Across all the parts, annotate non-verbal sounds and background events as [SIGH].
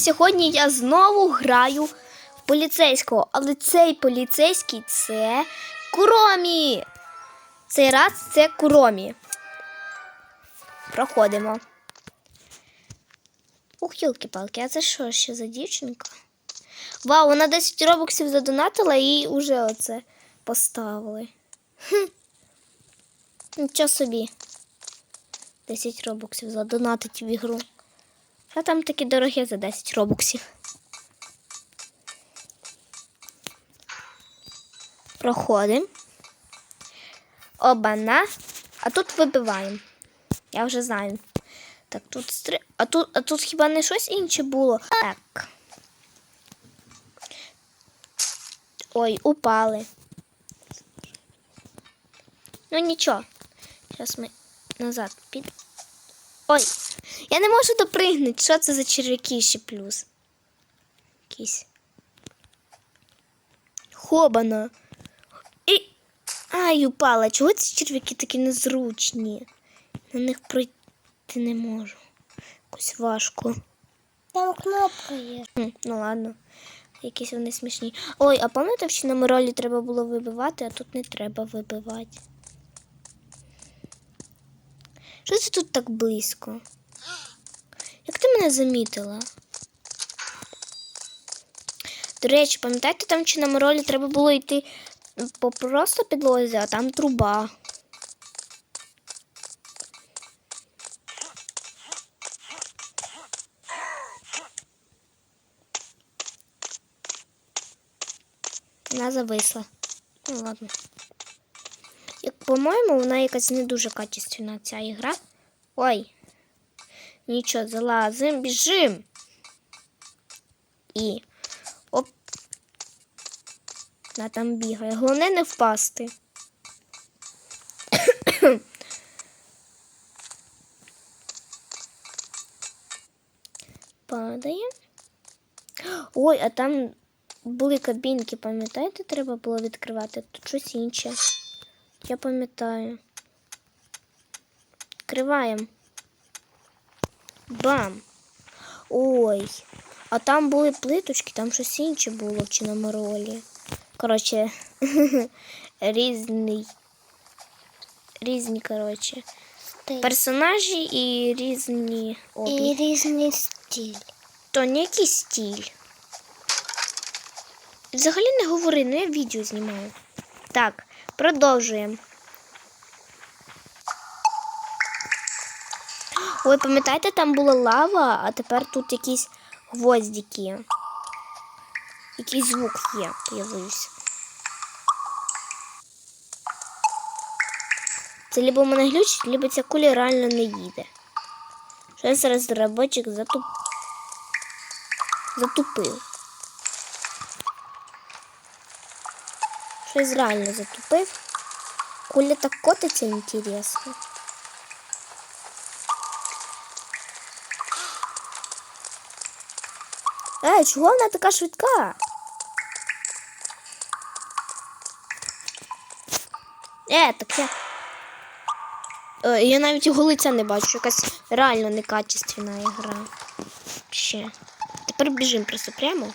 Сьогодні я знову граю в поліцейського, але цей поліцейський це Куромі. Цей раз це Куромі. Проходимо. Ух, йолки-палки, а це що ще за дівчинка? Вау, вона 10 робоксів задонатила і вже оце поставили. Хм. Нічого собі. 10 робоксів задонатить в ігру. А там такі дорогі за 10 робоксів. Проходимо. Обана. А тут вибиваємо. Я вже знаю. Так, тут стри... А тут, а тут хіба не щось інше було? Так. Ой, упали. Ну нічого. Зараз ми назад під. Ой, я не можу допригнути. Що це за черв'яки ще плюс? Якісь. Хобана. І. Ай, упала. Чого ці черв'яки такі незручні? На них пройти не можу. Якось важко. Там кнопка є. Ну ладно. Якісь вони смішні. Ой, а пам'ятаєте, в чинному ролі треба було вибивати, а тут не треба вибивати. Що це тут так близько? Як ти мене замітила? До речі, пам'ятаєте, там в чинному ролі треба було йти по просто підлозі, а там труба. Вона зависла. Ну ладно. Як по-моєму, вона якась не дуже качественна ця ігра. Ой. Нічого, залазим, біжим. І. Оп. Вона там бігає. Головне не впасти. Падає. Ой, а там були кабінки, пам'ятаєте, треба було відкривати? Тут щось інше. Я пам'ятаю. Відкриваємо. Бам! Ой. А там були плиточки, там щось інше було в чинному ролі. Коротше, [LAUGHS] різний. Різні, коротше. Персонажі і різні І різний стиль. То не якийсь стиль. Взагалі не говори, ну я відео знімаю. Так, продовжуємо. Ой, пам'ятаєте, там була лава, а тепер тут якісь гвоздики. Якийсь звук є, появився. Це либо мене глючить, либо ця куля реально не їде. Щось розробочик затуп... затупив. Щось реально затупив. Куля так котиться інтересно. Ей, чого вона така швидка? Е, так я. Е, я навіть його лиця не бачу, якась реально некачественна ігра. Ще. Тепер біжимо просто прямо.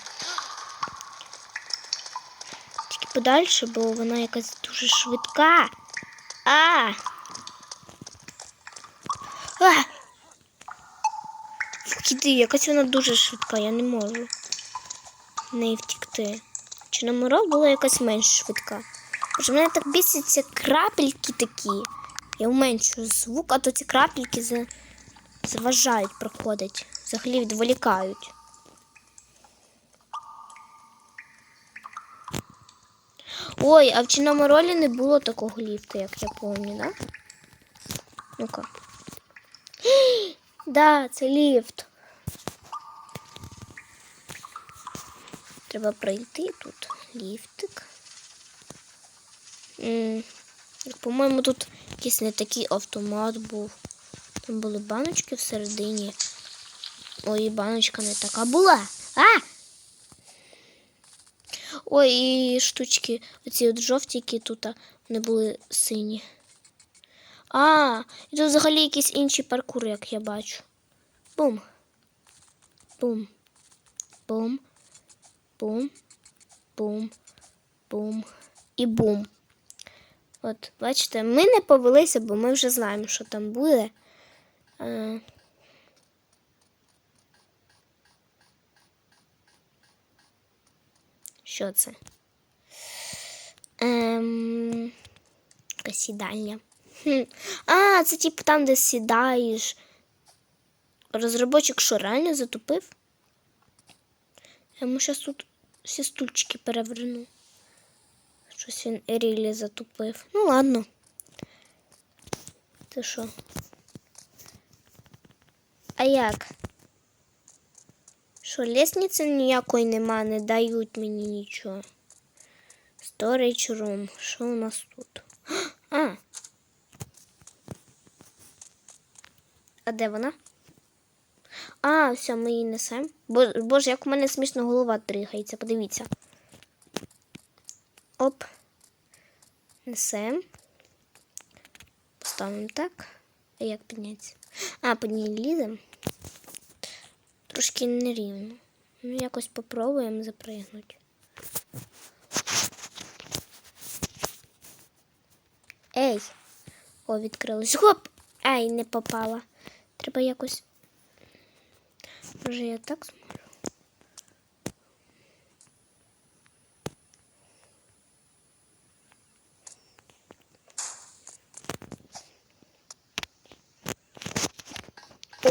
Подальше, бо вона якась дуже швидка. А! А! Іди, якась вона дуже швидка, я не можу в неї втікти. Чи на морок була якась менш швидка? Боже, мене так бісяться крапельки такі. Я уменшую звук, а то ці крапельки заважають проходить. Взагалі відволікають. Ой, а в чинному ролі не було такого ліфту, як я пам'ятаю, да? Ну-ка. [GASPS] Да, це ліфт. Треба пройти тут ліфтик. По-моєму, тут якийсь не такий автомат був. Там були баночки всередині. Ой, баночка не така була. А! Ой, і штучки, оці от жовті, які тут, вони були сині. А, і тут взагалі якийсь інший паркур, як я бачу. Бум. Бум. Бум. Бум. Бум. Бум. І бум. От, бачите, ми не повелися, бо ми вже знаємо, що там буде. Що це? Ем... сідальня. А, це типу там, де сідаєш. Розробочик що, реально затупив? Я йому зараз тут всі стульчики переверну. Щось він рілі затупив. Ну ладно. Це що? А як? Що, лестниці ніякої нема, не дають мені нічого. Storage room. Що у нас тут? А. А де вона? А, все, ми її несемо. Боже, як у мене смішно голова дригається, подивіться. Оп. Несем. Поставимо так. А як піднятися? А, під ній лізем. Трошки нерівно. Ну, якось попробуємо запригнути. Ей! О, відкрилось. Гоп! Ай, не попала. Треба якось. Може, я так зможу?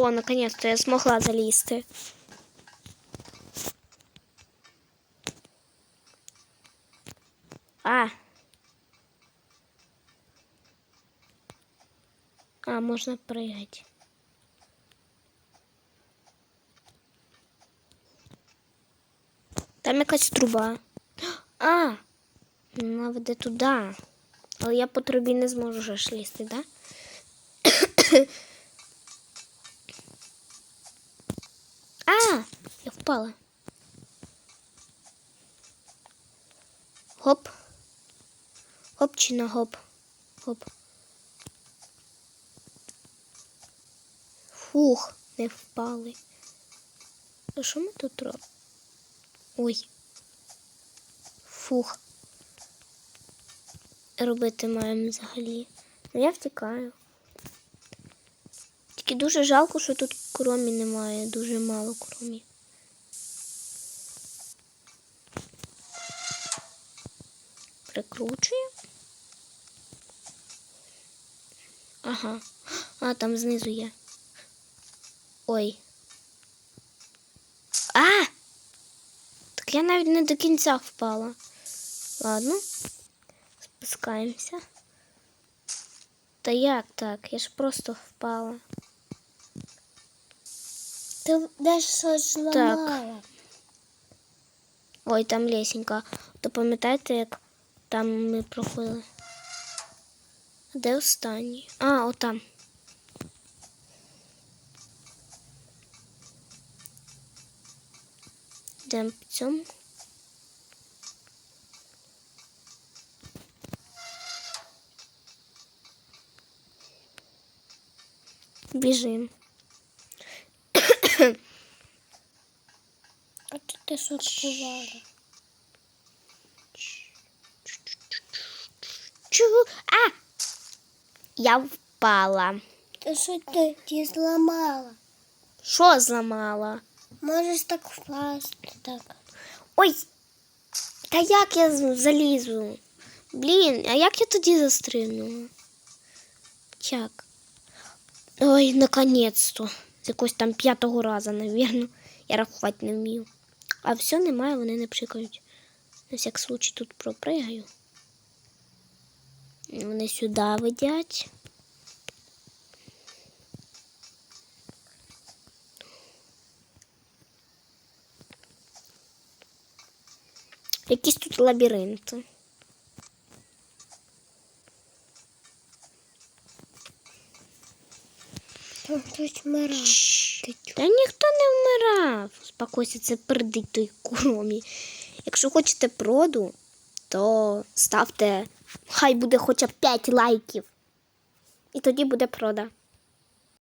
О, наконец-то я змогла залізти. А. А, можна пригати. Там якась труба. А, вона веде туди. Але я по трубі не зможу вже лізти, да? А, я впала. Гоп. Гоп чи на гоп. Гоп. Фух, не впали. А що ми тут робимо? Ой. Фух. Робити маємо взагалі. Ну, я втікаю. Тільки дуже жалко, що тут кромі немає. Дуже мало кромі. Прикручуємо. Ага. А, там знизу є. Ой. А! Так я навіть не до кінця впала. Ладно. Спускаємося. Та як так? Я ж просто впала. Ти десь щось зламала. Ой, там лесенька. То пам'ятаєте, як там ми проходили? Де останній? А, отам. Йдемо по цьому. Біжимо. Ти що сховала? Чу. А! Я впала. Ти що ти ті зламала? Що зламала? Можеш так впасти, так. Ой! Та як я залізу? Блін, а як я тоді застрибнула? Як? Ой, наконець-то. З якогось там п'ятого разу, навірно. Я рахувати не вмію. А все немає, вони не пшикають. На всяк случай тут пропригаю. Вони сюди видять. Якісь тут лабіринти. Там хтось вмирав. Та ніхто не вмирав. Спокойся, це пердить той куромі. Якщо хочете проду, то ставте, хай буде хоча б 5 лайків. І тоді буде прода.